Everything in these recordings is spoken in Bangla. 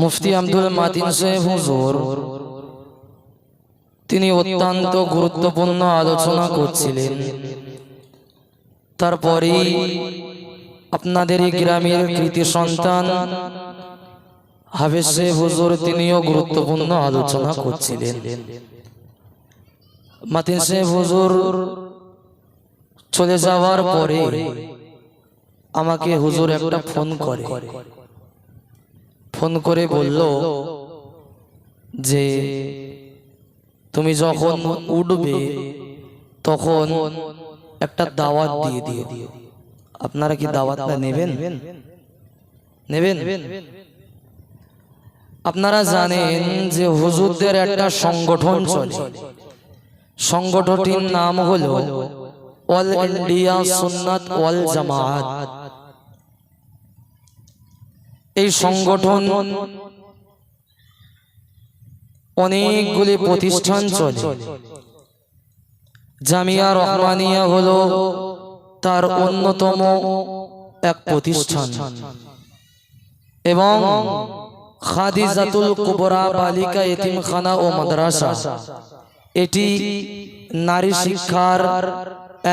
মুফতি আব্দুল মাতিন সাহেব হুজুর। তিনি অত্যন্ত গুরুত্বপূর্ণ আলোচনা করছিলেন। তারপরেই আপনাদের গ্রামের কৃতি সন্তান সাহেব হুজুর তিনিও গুরুত্বপূর্ণ আলোচনা করছিলেন। মাতিন সাহেব হুজুর চলে যাওয়ার পরে আমাকে হুজুর একটা ফোন করে। ফোন করে বলল যে তুমি যখন উঠবে তখন একটা দাওয়াত দিয়ে দিও। আপনারা কি দাওয়াতটা নেবেন? নেবেন? আপনারা জানেন যে হুজুরদের একটা সংগঠন চলে। সংগঠনটির নাম হলো অল ইন্ডিয়া সুন্নাত ওয়াল জামাত। এই সংগঠন অনেকগুলি প্রতিষ্ঠান চলে। জামিয়া রহমানিয়া হলো তার অন্যতম এক প্রতিষ্ঠান। এবং খাদিজাতুল কুবরা, বালিকা, এতিমখানা ও মাদ্রাসা। এটি নারী শিক্ষার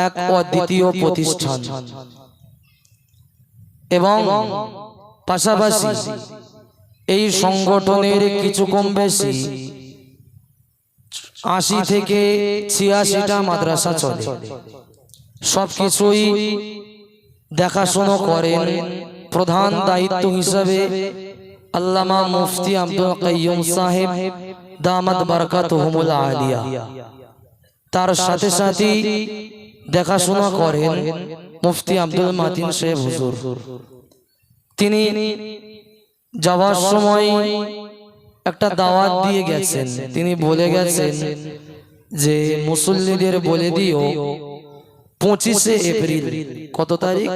এক অদ্বিতীয় প্রতিষ্ঠান। এবং পাশাপাশি এই সংগঠনের কিছু কম বেশি আশি থেকে ছিয়াশিটা মাদ্রাসা চলে। সবকিছুই দেখাশুনো করেন প্রধান দায়িত্ব হিসাবে আল্লামা মুফতি আব্দুল কাইয়ুম সাহেব দামাত বারকাত আলিয়া। তার সাথে সাথে দেখাশোনা করেন মুফতি আব্দুল মাতিন সাহেব হুজুর। তিনি যাওয়ার সময় একটা দাওয়াত দিয়ে গেছেন। তিনি বলে গেছেন যে মুসল্লিদের বলে দিও পঁচিশে এপ্রিল। কত তারিখ?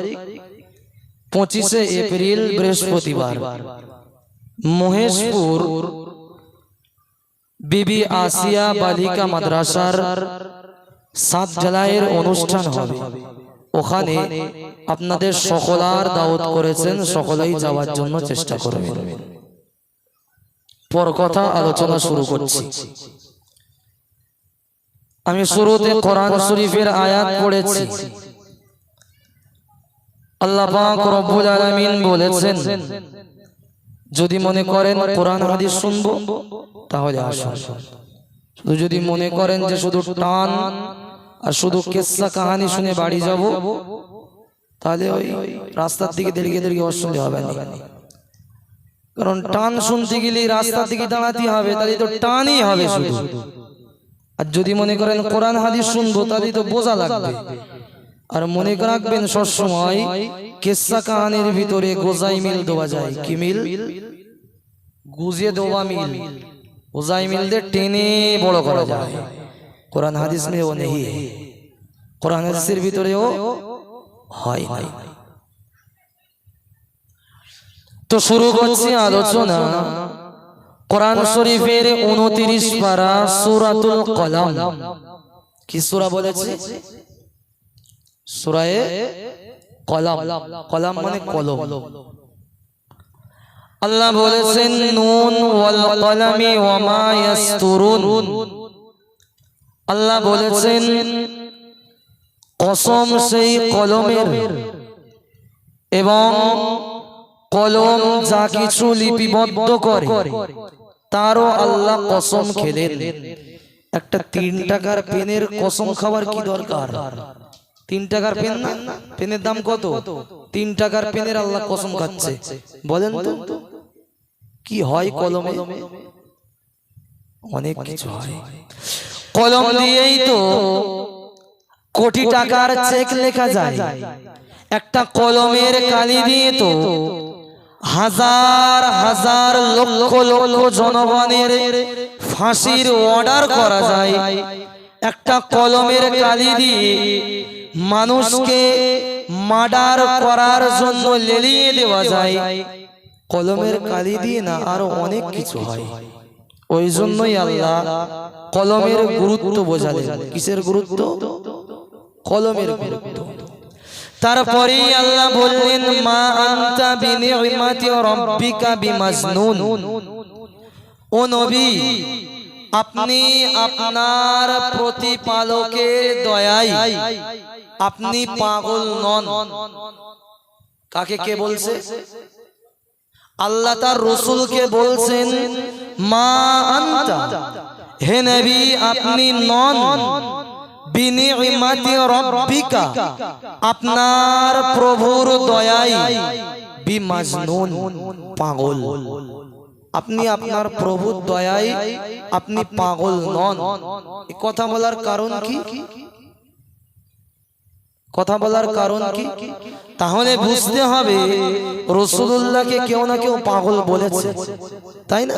পঁচিশে এপ্রিল বৃহস্পতিবার। মহেশপুর বিবি আসিয়া বালিকা মাদ্রাসার সাত জেলায়ের অনুষ্ঠান হবে। ওখানে আপনাদের সকলার দাওয়াত করেছেন সকলেই যাওয়ার জন্য চেষ্টা করবেন। পর কথা আলোচনা শুরু করছি। আমি শুরুতে কোরআন শরীফের আয়াত পড়েছি। আল্লাহ পাক রব্বুল আলামিন বলেছেন যদি মনে করেন কোরআন হাদিস শুনব তাহলে আসুন। শুধু যদি মনে করেন যে শুধু টান আর শুধু কেসা কাহানি শুনে বাড়ি যাব তাহলে ওই রাস্তার দিকে দেরিয়ে দেরিয়ে অসুবিধা হবে না। কারণ টান শুনতে গেলে রাস্তার দিকে দাঁড়াতে হবে তাহলে তো টানই হবে শুধু। আর যদি মনে করেন কোরআন হাদিস শুনব তাহলে তো বোঝা লাগবে। আর মনে রাখবেন সবসময় কেসা কাহানির ভিতরে গোজাই মিল দেওয়া যায়। কি মিল? গুজে দেওয়া মিল। গোজাই মিল দিয়ে টেনে বড় করা যায়। কোরআন হাদিস মে ও নেই। কোরআন হাদিসের ভিতরেও হয় নাই। তো শুরু করছি আলোচনা। কোরআন শরীফের উনত্রিশ পারা সুরাতুল কলাম। কি সুরা বলেছে? সুরায়ে কলাম। কলাম। মানে কলম আল্লাহ বলেছেন নুন ওয়াল কলামি ওয়া মা ইয়াসতুরুন। আল্লাহ বলেছেন কসম সেই কলমের এবং কলম যা কিছু লিপিবদ্ধ করে তারও আল্লাহ কসম খেলেন। একটা তিন টাকার পেনের কসম খাবার কি দরকার? তিন টাকার পেন না? পেনের দাম কত? তিন টাকার পেনের আল্লাহ কসম খাচ্ছে। বলেন তো কি হয় কলমে? অনেক কিছু হয়। কলম দিয়েই তো কোটি টাকার চেক লেখা যায়। একটা কলমের কালি দিয়ে তো হাজার হাজার লক্ষ লক্ষ জনগণের ফাঁসির অর্ডার করা যায়। একটা কলমের কালি দিয়ে মানুষকে মার্ডার করার জন্য লেলিয়ে দেওয়া যায়। কলমের কালি দিয়ে না আরও অনেক কিছু হয়। ওই জন্যই আল্লাহ কলমের গুরুত্ব বোঝালেন কিসের গুরুত্ব? কলমের গুরুত্ব। তারপরেই আল্লাহ বললেন মা আনতা বিনিমাতি রাব্বিকা বিমাজনুন। ও নবী আপনি আপনার প্রতিপালকের দয়ায় আপনি পাগল নন। কাকে কে বলছে? আল্লাহ তার রসুলকে বলছেন মা আনতা। হে নবী, আপনি নন। বিনিমাতি রব্বিকা। আপনার প্রভুর দয়ায় বিমাজনুন, পাগল। আপনি আপনার প্রভুর দয়াই, আপনি পাগল নন। কথা বলার কারণ কি? কথা বলার কারণ কি? তাহলে বুঝতে হবে রসুল্লাহকে কেউ না কেউ পাগল বলেছে। তাই না?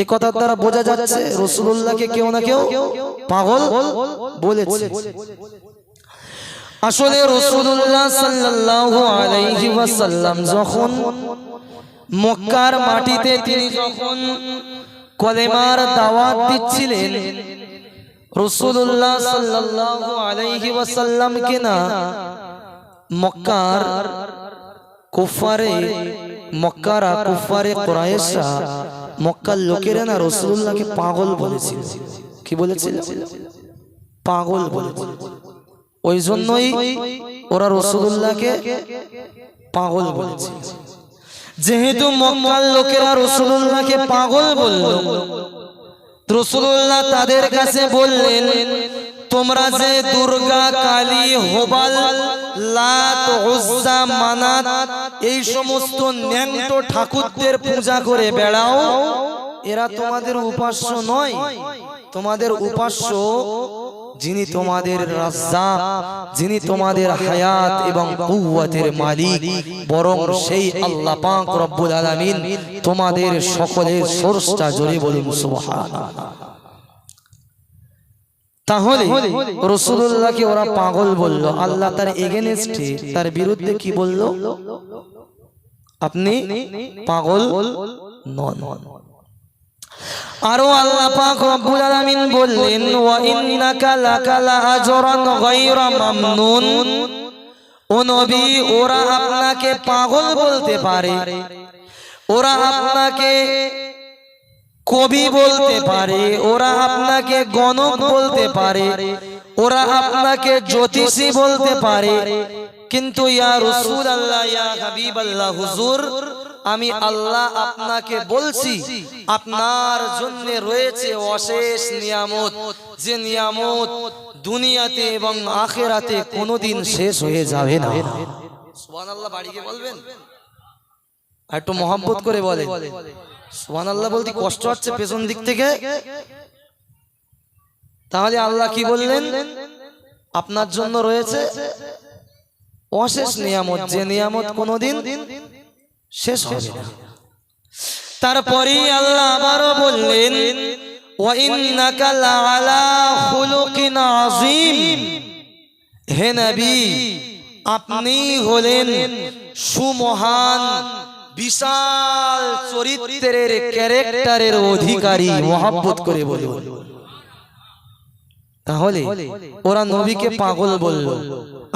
এ কথার দ্বারা বোঝা যাচ্ছে রসুল্লাহকে কেউ না কেউ পাগল বলেছে। আসলে রসুল্লাহ সাল্লাল্লাহু যখন মক্কার মাটিতে তিনি যখন কলেমার দাওয়াত দিচ্ছিলেন রসুল্লাহ সাল্লাল্লাহু আলাইহি ওয়াসাল্লামকে মক্কার কুফারে মক্কারা কুফারে মক্কার লোকেরা না রসুল্লাহকে পাগল বলেছিল। কি বলেছিল? পাগল বলেছিল। ওই জন্যই ওরা রসুল্লাহকে পাগল বলেছিল। যেহেতু মক্কার লোকেরা রসুল্লাহকে পাগল বলল। রসুল্লাহ তাদের কাছে বললেন তোমরা যে দুর্গা কালী, হোবাল, লাত, উজ্জা, মানাত, এই সমস্ত ন্যাংটো ঠাকুরদের পূজা করে বেড়াও, এরা তোমাদের উপাস্য নয়। তোমাদের উপাস্য যিনি তোমাদের রাজ্জাক, যিনি তোমাদের হায়াত এবং কুওয়াতের মালিক, বরং সেই আল্লাহ পাক রব্বুল আলামিন তোমাদের সকলের স্রষ্টা জোরে বলুন, সুবহানাল্লাহ। তাহলে রসুল্লাহকে ওরা পাগল বলল আল্লাহ তার এগেনস্টে তার বিরুদ্ধে কি বলল? আপনি পাগল নন। আরও আল্লাহ পাক রব্বুল আলামিন বললেন ওয়া ইন্নাকা লাকালা আজরান গায়রা মামনুন। ও নবী ওরা আপনাকে পাগল বলতে পারে। ওরা আপনাকে কবি বলতে পারে ওরা আপনাকে গণক বলতে পারে ওরা আপনাকে জ্যোতিষী বলতে পারে। কিন্তু ইয়া রসুল আল্লাহ ইয়া হাবিব আল্লাহ হুজুর আমি আল্লাহ আপনাকে বলছি আপনার জন্য রয়েছে অশেষ নিয়ামত যে নিয়ামত দুনিয়াতে এবং আখেরাতে কোনোদিন শেষ হয়ে যাবে না। সুবহানাল্লাহ বাড়িকে বলবেন? একটু মহব্বত করে বলে সোহান আল্লাহ বলতে কষ্ট হচ্ছে পেছন দিক থেকে। তাহলে আল্লাহ কি বললেন? আপনার জন্য রয়েছে অশেষ নিয়ামত যে নিয়ামত কোনদিন শেষ হবে না। তারপরে আল্লাহ আবারও বললেন হে নবী আপনি হলেন সুমহান বিশাল চরিত্রের ক্যারেক্টারের অধিকারী মহাব্বত করে বলুন তাহলে ওরা নবীকে পাগল বলল।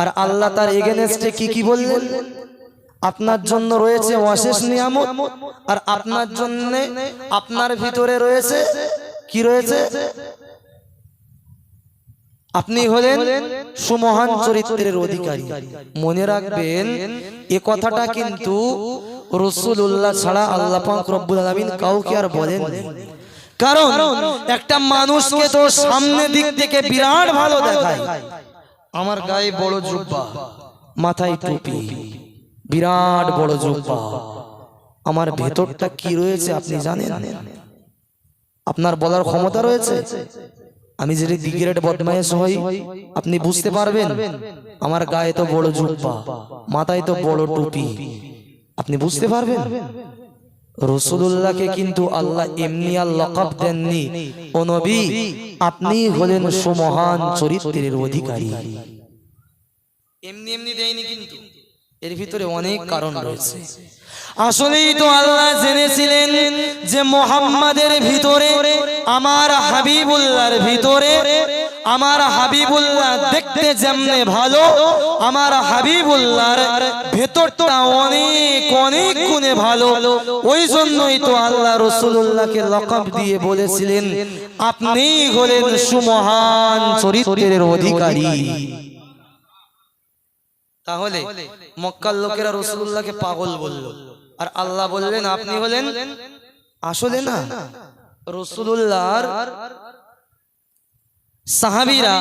আর আল্লাহ তার এগেনেস্টে কি কি বললেন? আপনার জন্য রয়েছে অশেষ নিয়ামত, আর আপনার জন্য আপনার ভিতরে রয়েছে কি রয়েছে? আপনি হলেন সুমহান চরিত্রের অধিকারী। মনে রাখবেন, এ কথাটা কিন্তু রসুল্লাহ ছাড়া আল্লাহ রব্বুল আলামিন কাউকে আর বলেন কারণ একটা মানুষকে তো সামনে দিক থেকে বিরাট ভালো দেখায়। আমার গায়ে বড় জুব্বা, মাথায় টুপি, বিরাট বড় জুব্বা। আমার ভেতরটা কি রয়েছে আপনি জানেন? আপনার বলার ক্ষমতা রয়েছে? আমি যদি দিগিরেট বদমাইশ হই, আপনি বুঝতে পারবেন, আমার গায়ে তো বড় জুব্বা, মাথায় তো বড় টুপি। আপনি বুঝতে পারবেন? রসুল্লাহকে কিন্তু আল্লাহ এমনি আল্লাহ দেননি। ও নবী আপনি হলেন সুমহান চরিত্রের অধিকারী। এমনি এমনি দেয়নি কিন্তু। এর ভিতরে অনেক কারণ রয়েছে। আসলেই তো আল্লাহ জেনেছিলেন যে মোহাম্মদের ভিতরে, আমার হাবিবুল্লাহর ভিতরে, আমার হাবিবুল্লাহ দেখতে যেমনে ভালো, আমার হাবিবুল্লাহর ভেতরটা অনেক অনেক গুণে ভালো। ওই জন্যই তো আল্লাহ রসুল্লাহকে লকব দিয়ে বলেছিলেন, আপনি হলেন সুমহান চরিত্রের অধিকারী। তাহলে মক্কার লোকেরা রসুল্লাহকে পাগল বলল। আর আল্লাহ বললেন আপনি হলেন আসলে না রসুল্লাহর সাহাবিরা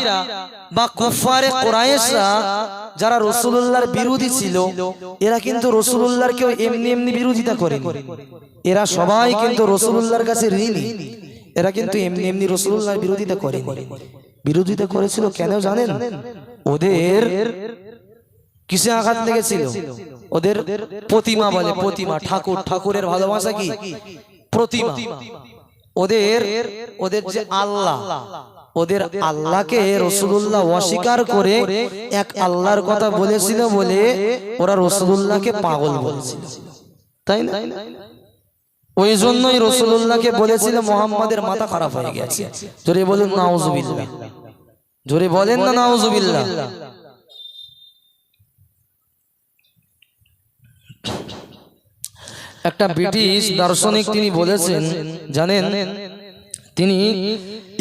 বা কুফারে কোরাইশরা যারা রসুল্লাহর বিরোধী ছিল এরা কিন্তু রসুল্লাহর কেউ এমনি এমনি বিরোধিতা করে এরা সবাই কিন্তু রসুল্লাহর কাছে ঋণী। এরা কিন্তু এমনি এমনি রসুল্লাহর বিরোধিতা করে বিরোধিতা করেছিল কেন জানেন? ওদের কিসে আঘাত লেগেছিল? ওদের প্রতিমা বলে প্রতিমা ঠাকুর ঠাকুরের ভালোবাসা কি? প্রতিমা। ওদের ওদের যে আল্লাহ ওদের আল্লাহকে রসুল্লাহ অস্বীকার করে এক আল্লাহর কথা বলেছিল বলে ওরা রসুল্লাহকে পাগল বলেছিল। তাই না? ওই জন্যই রসুল্লাহকে বলেছিল মোহাম্মদের মাথা খারাপ হয়ে গেছে। জোরে বলুন নাউজুবিল্লাহ। জোরে বলেন না নাউজুবিল্লাহ। একটা ব্রিটিশ দার্শনিক তিনি বলেছেন জানেন তিনি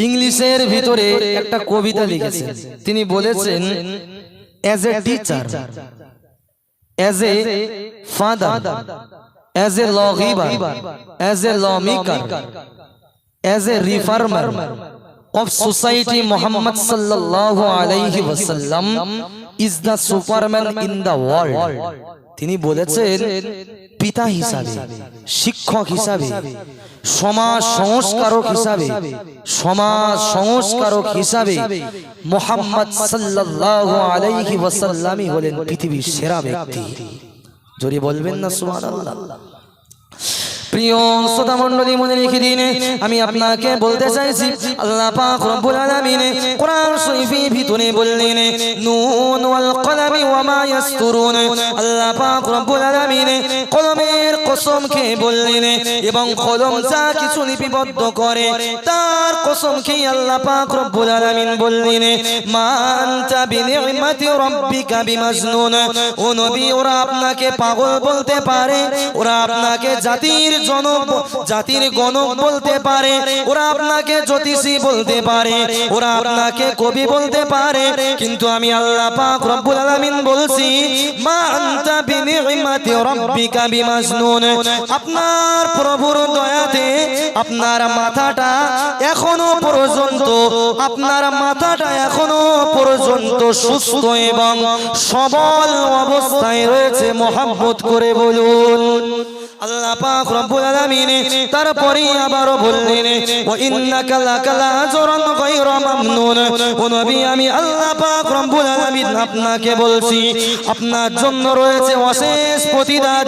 ইংলিশের ভিতরে একটা কবিতা লিখেছেন। তিনি বলেছেন as a teacher as a father as a lawgiver as a lawmaker as a reformer of society Muhammad sallallahu alayhi wasallam is the superman in the world. তিনি বলেছেন, পিতা হিসাবে, শিক্ষক হিসাবে, সমাজ সংস্কারক হিসাবে, সমাজ সংস্কারক হিসাবে মোহাম্মদ সাল্লাল্লাহু আলাইহি ওয়াসাল্লামই হলেন পৃথিবীর সেরা ব্যক্তি। জোরে বলবেন না, সুবহানাল্লাহ। প্রিয় শ্রোতা মণ্ডলী মনে রেখে দিন, আমি আপনাকে বলতে চাইছি, আল্লাহ পাক রব্বুল আলামিন কোরআন ভিতরে বললেন, নুন ওয়াল ওয়া মা ইয়াসতুরুন। আল্লাহ পাক রব্বুল আলামিন কলমের কসম খেয়ে বললেন এবং কলম যা কিছু লিপিবদ্ধ করে, তার কসম খেয়ে আল্লাহ পাক রব্বুল আলামিন বললেন মা রাব্বিকা ও নবী, ওরা আপনাকে পাগল বলতে পারে, ওরা আপনাকে জাতির জনক জাতির গণক বলতে পারে, ওরা আপনাকে জ্যোতিষী বলতে পারে, ওরা আপনাকে কবি বলতে পারে, কিন্তু আমি আল্লাহ পাক রব্বুল আলামিন বলছি, মা আনতা বিনিমাতি রাব্বিকা বিমাজনুন। আপনার প্রভুর দয়াতে আপনার মাথাটা এখনও পর্যন্ত, আপনার মাথাটা এখনও পর্যন্ত সুস্থ এবং সবল অবস্থায় রয়েছে মোহাম্মত করে বলুন। আল্লাহ পাক রব্বুল আলামিন তারপরে আবারো বললেন ওয়া ইন্নাকা লাকালা আজরান গায়রা মামনুন ও নবী আমি আল্লাহ পাক রব্বুল আলামিন আপনাকে বলছি আপনার জন্য রয়েছে অশেষ প্রতিদান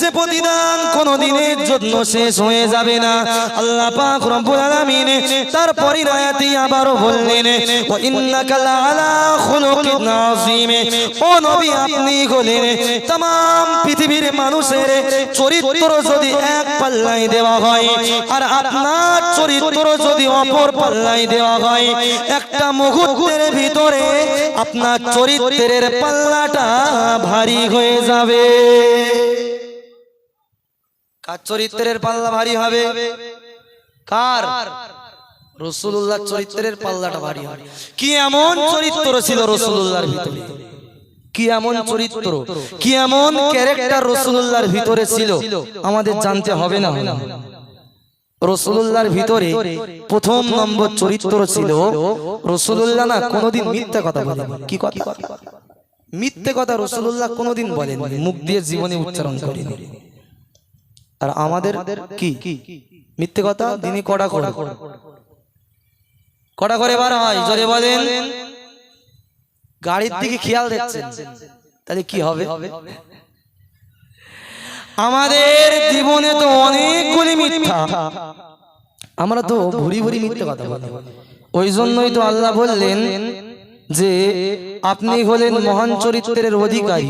যে প্রতিদান কোনদিনের জন্য শেষ হয়ে যাবে না আল্লাহ পাক রব্বুল আলামিন তারপরে আয়াতে আবারো বললেন ওয়া ইন্নাকা লাআলা খুলুকিন আযীম ও নবী আপনি হলেন तमाम পৃথিবীর মানুষের চরিত্র যদি এক পাল্লায় দেওয়া হয়, আর আপনার চরিত্র যদি অপর পাল্লায় দেওয়া হয়, একটা মুহূর্তের ভিতরে আপনার চরিত্রের পাল্লাটা ভারী হয়ে যাবে। কার চরিত্রের পাল্লা ভারী হবে? কার? রসুল্লাহ চরিত্রের পাল্লাটা ভারী হবে। কি এমন চরিত্র ছিল রসুল্লাহর ভিতরে? কি এমন চরিত্র কি এমন ক্যারেক্টার রসুল্লাহর ভিতরে ছিল আমাদের জানতে হবে না রসুল্লাহর ভিতরে প্রথম নম্বর চরিত্র ছিল রসুল্লাহ না কোনোদিন মিথ্যা কথা বলেন কি কথা মিথ্যে কথা রসুল্লাহ কোনোদিন বলেন মুখ দিয়ে জীবনে উচ্চারণ করেন আর আমাদের কি মিথ্যে কথা তিনি কড়া কড়া কড়া করে বার হয় জোরে বলেন গাড়ির দিকে খেয়াল দিচ্ছেন তাহলে কি হবে? আমাদের জীবনে তো অনেকগুলি মিথ্যা। আমরা তো ভুরি ভুরি মিথ্যা কথা বলি। ওই জন্যই তো আল্লাহ বললেন যে আপনি হলেন মহান চরিত্রের অধিকারী।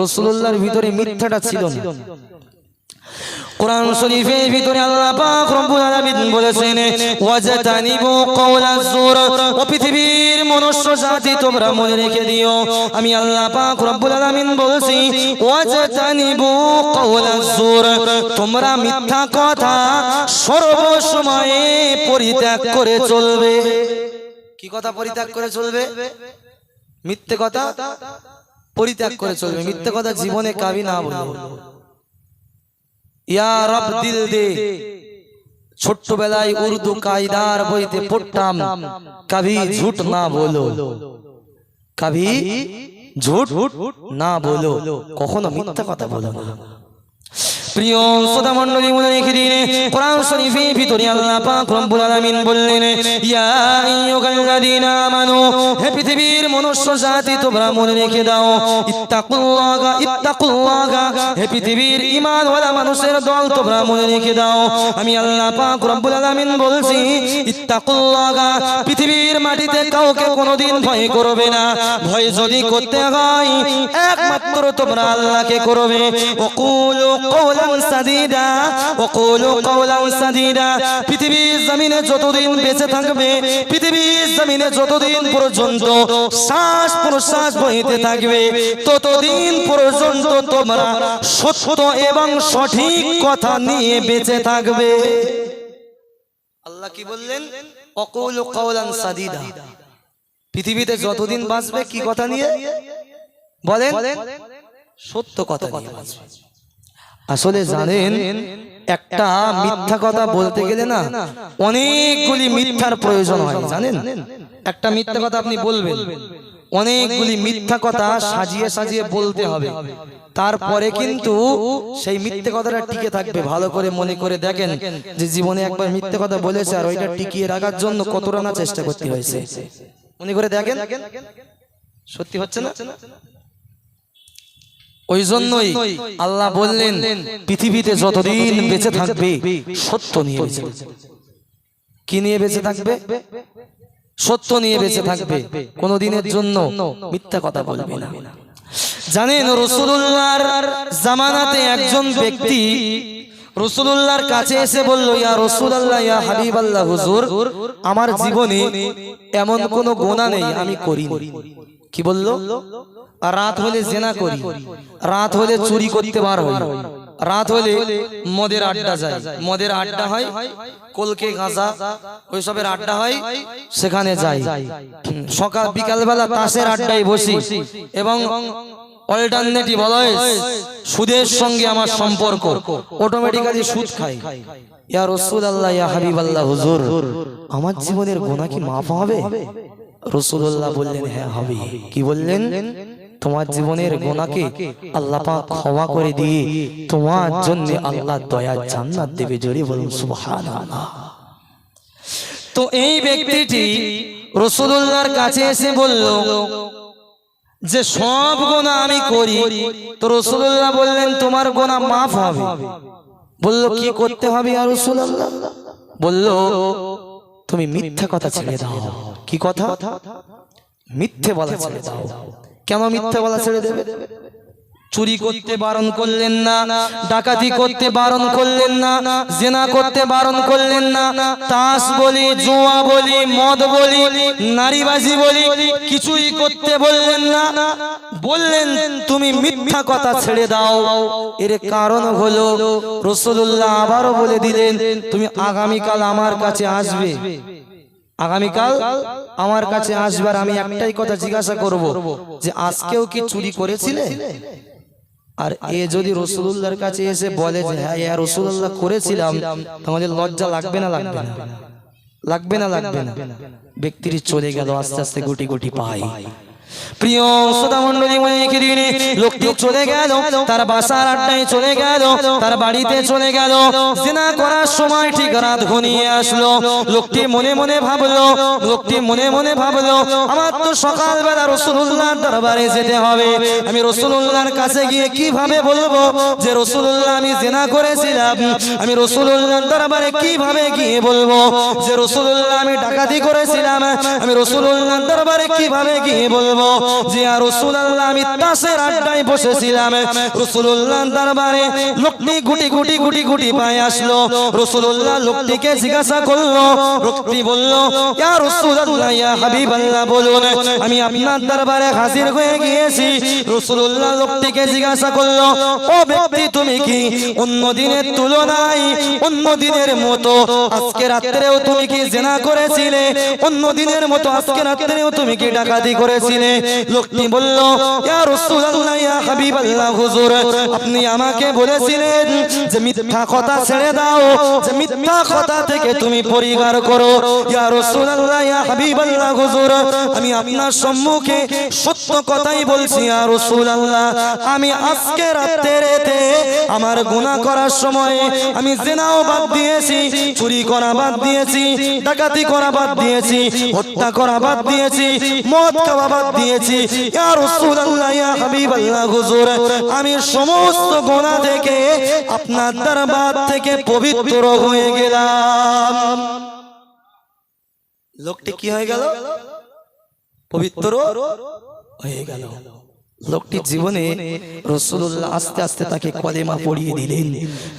রসুল্লাহর ভিতরে মিথ্যাটা ছিল না। কোরআন শরীফের ভিতরে আল্লাহ পাক রব্বুল আলামিন বলেছেন, ওয়াজতানিবু কওলাজ জুর ও পৃথিবীর মনুষ্য জাতি তোমরা মনে রেখে দিও। আমি আল্লাহ পাক রব্বুল আলামিন বলছি, ওয়াজতানিবু কওলাজ জুর তোমরা মিথ্যা কথা সর্বসময়ে পরিত্যাগ করে চলবে। কি কথা পরিত্যাগ করে চলবে? মিথ্যে কথা পরিত্যাগ করে চলবে। মিথ্যে কথা জীবনে কাবি না বলবে। ইয়া রব দিল দে। ছোট্টবেলায় উর্দু কায়দার বইতে পড়তাম। কবি ঝুট না বলো। কবি ঝুট না বলো। কখনো মিথ্যা কথা বলো না। প্রিয় শ্রোতা মণ্ডলী মনে রেখে দিন, কোরআন শরীফের ভিতরে আল্লাহ পাক রব্বুল আলামিন বললেন, ইয়া আইয়ুহাল্লাযীনা আমানু, হে পৃথিবীর মনুষ্য জাতি, তোমরা মনে রেখে দাও, ইত্তাকুল্লাহা ইত্তাকুল্লাহা, হে পৃথিবীর ঈমানওয়ালা মানুষের দল, তোমরা মনে রেখে দাও, আমি আল্লাহ পাক রব্বুল আলামিন বলছি, ইত্তাকুল্লাহা, পৃথিবীর মাটিতে কাউকে কোনোদিন ভয় করবে না, ভয় যদি করতে হয়, একমাত্র তোমরা আল্লাহকে করবে, ওকুলু সাদিদা পৃথিবীর জমিনে যতদিন বেঁচে থাকবে জমিনে যতদিন পর্যন্ত শ্বাস প্রশ্বাস বইতে থাকবে, ততদিন পর্যন্ত তোমরা সত্য এবং সঠিক কথা নিয়ে বেঁচে থাকবে। আল্লাহ কি বললেন? পৃথিবীতে যতদিন বাঁচবে, কি কথা নিয়ে? বলেন। সত্য কথা বাঁচবে। আসলে জানেন একটা মিথ্যা কথা বলতে গেলে না অনেকগুলি মিথ্যার প্রয়োজন হয় জানেন? একটা মিথ্যা কথা আপনি বলবেন অনেকগুলি মিথ্যা কথা সাজিয়ে সাজিয়ে বলতে হবে। তারপরে কিন্তু সেই মিথ্যে কথাটা টিকে থাকবে ভালো করে মনে করে দেখেন যে জীবনে একবার মিথ্যে কথা বলেছে আর ওইটা টিকিয়ে রাখার জন্য কতটা না চেষ্টা করতে হয়েছে। মনে করে দেখেন? সত্যি হচ্ছে না? ওই জন্যই আল্লাহ বললেন পৃথিবীতে যতদিন বেঁচে থাকবে সত্য নিয়ে বেঁচে থাকবে। কি নিয়ে বেঁচে থাকবে? সত্য নিয়ে বেঁচে থাকবে। কোনদিনের জন্য মিথ্যা কথা বলবে না। জানেন রসুল্লাহর জামানাতে একজন ব্যক্তি রসুল্লাহর কাছে এসে বলল ইয়া রসুল্লাহ ইয়া হাবিব আল্লাহ হুজুর আমার জীবনে এমন কোন গোনা নেই আমি করি কি বলল? রাত হলে জেনা করি। রাত হলে চুরি করতে বার হই। রাত হলে মদের আড্ডা যায়। মদের আড্ডা হয় কলকে গাঁজা ওইসবের আড্ডা হয় সেখানে যাই। সকাল বিকাল বেলা তাসের আড্ডায় বসি। এবং অল্টারনেটিভ অলওয়েজ সুদের সঙ্গে আমার সম্পর্ক। অটোমেটিক্যালি সুদ খাই। ইয়া রসুল আল্লাহ ইয়া হাবিব আল্লাহ হুজুর। আমার জীবনের গোনা কি মাফ হবে? রসুল্লাহ বললেন হ্যাঁ হবে। কি বললেন? তোমার জীবনের গোনাকে আল্লাহ পাক ক্ষমা করে দিয়ে তোমার জন্য আল্লাহ দয়া জান্নাত দেবে জোরে বলুন সুবহানাল্লাহ। তো এই ব্যক্তিটি রসুল্লাহর কাছে এসে বলল যে সব গোনা আমি করি তো রসুল্লাহ বললেন তোমার গোনা মাফ হবে। বলল কি করতে হবে আর রসুল্লাহ বলল তুমি মিথ্যা কথা ছেড়ে দাও। কি কথা? মিথ্যে বলা ছেড়ে দাও। কেন মিথ্যা বলা ছেড়ে দেবে? চুরি করতে বারণ করলেন না, ডাকাতি করতে বারণ করলেন না, জেনা করতে বারণ করলেন না, তাস বলি, জুয়া বলি, মদ বলি, নারীবাজি বলি, কিছুই করতে বললেন না। বললেন, তুমি মিথ্যা কথা ছেড়ে দাও। এর কারণ হলো রসুল্লাহ আবারও বলে দিলেন, তুমি আগামীকাল আমার কাছে আসবে। আগামীকাল আমার কাছে আসবার আমি একটাই কথা জিজ্ঞাসা করব যে আজকেও কি চুরি করেছিলে? আর এ যদি রসুল্লাহর কাছে এসে বলে যে হ্যাঁ ইয়া রসুল্লাহ করেছিলাম তাহলে লজ্জা লাগবে না লাগবে না। লাগবে না। লাগবে না ব্যক্তিটি চলে গেল আস্তে আস্তে গুটি গুটি পাই প্রিয় শ্রোতা মন্ডলী মনে লোকটি চলে গেল, তার বাসার আড্ডায় চলে গেল, তার বাড়িতে চলে গেল। জেনা করার সময় ঠিক রাত ঘনিয়ে আসলো। লোকটি মনে মনে ভাবলো, লোকটি মনে মনে ভাবলো, আমার তো সকালবেলা রসুল্লাহর দরবারে যেতে হবে। আমি রসুল্লাহর কাছে গিয়ে কীভাবে বলব যে রসুল্লাহ আমি জেনা করেছিলাম। আমি রসুল্লাহর দরবারে কীভাবে গিয়ে বলব যে রসুল্লাহ আমি ডাকাতি করেছিলাম। আমি রসুল্লাহর দরবারে কীভাবে গিয়ে বলব? বলব আমি আপনার দরবারে হাজির হয়ে গিয়েছি। রসুল্লাহ লোকটিকে জিজ্ঞাসা করল, ও ব্যক্তি, তুমি কি অন্য দিনের তুলনায় অন্য দিনের মতো? আজকে রাত্রেও তুমি কি জেনা করেছিলে? অন্য দিনের মতো আজকে রাত্রেও তুমি কি ডাকাতি করেছিলে? লোকটি বলল, ইয়া রাসূলুল্লাহ, ইয়া হাবিবাল্লাহ, হুজুর, আপনি আমাকে বলেছিলেন যে মিথ্যা কথা ছেড়ে দাও, যে মিথ্যা কথা থেকে তুমি পরিহার করো। ইয়া রাসূলুল্লাহ, ইয়া হাবিবাল্লাহ, হুজুর, আমি আপনার সম্মুখে সত্য কথাই বলছি, ইয়া রাসূলুল্লাহ। আমি আজকে রাত্রেতে আমার গুনাহ করার সময় আমি জেনাও বাদ দিয়েছি, চুরি করা বাদ দিয়েছি, ডাকাতি করা বাদ দিয়েছি, হত্যা করা বাদ দিয়েছি, মদ খাওয়া বাদ দিয়েছি ইয়া রাসূলুল্লাহ, ইয়া হাবিবাল্লাহ, হুজুর, আমি সমস্ত গুনাহ থেকে আপনার দরবার থেকে পবিত্র হয়ে গেলাম। লোকটি কি হয়ে গেল? পবিত্র হয়ে গেল। লোকটি জীবনে রসুল্লাহ আস্তে আস্তে তাকে কলেমা পড়িয়ে দিলেন।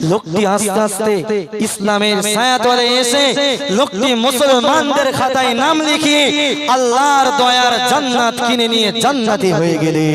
লোকটি আস্তে আস্তে ইসলামের ছায়াতলে এসে লোকটি মুসলমানদের খাতায় নাম লিখে আল্লাহর দয়ার জান্নাত কিনে নিয়ে জান্নাতি হয়ে গেলে